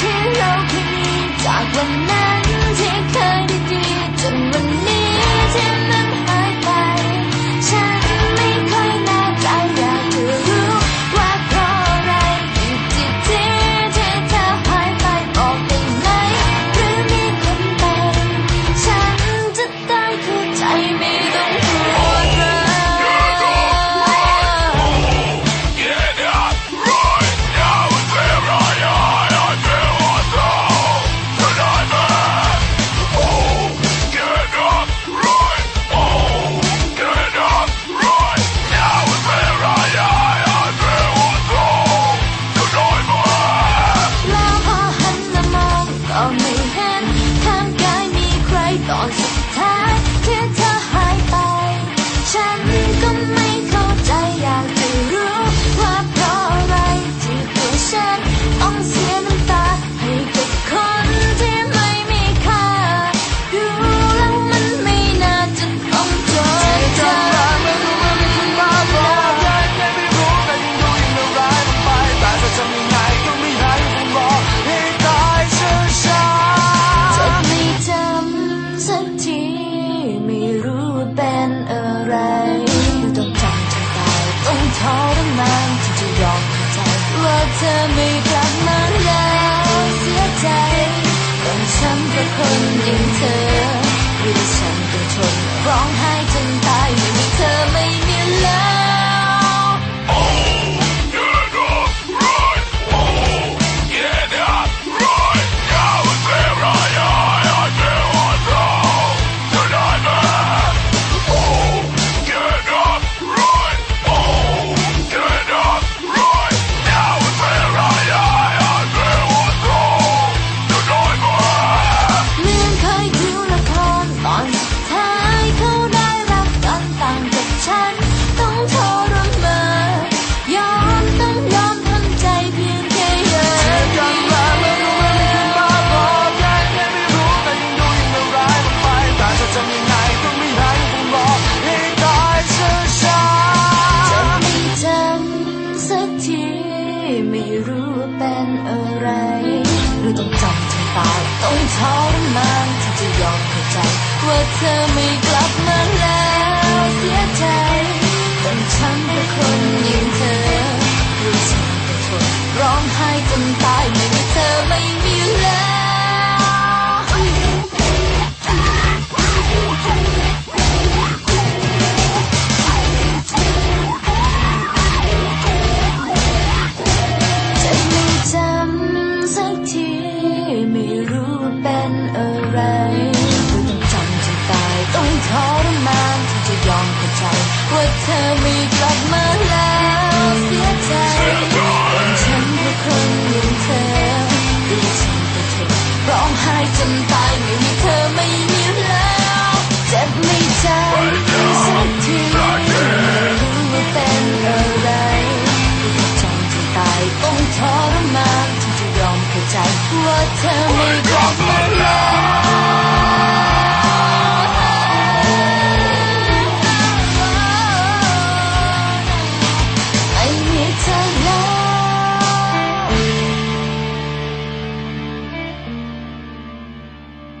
Pillow can you talk when lost. holding on to the wrong time. Look to me, black man, now, your time. come in. ทรมานที่จะยอมเข้าใจ ว่าเธอไม่กลับมาแล้วเสียใจเนฉันเพราะคนอย่างเธอเป็นฉันเพราะเธอร้องไห้จนตายไม่มีเธอไม่มีแล้วเจ็บไม่ใจสักทีไม่รู้เป็นอะไรจนตายองทรมานที่จะยอมเข้าใจว่าเธอไม่กลับมาแล้ว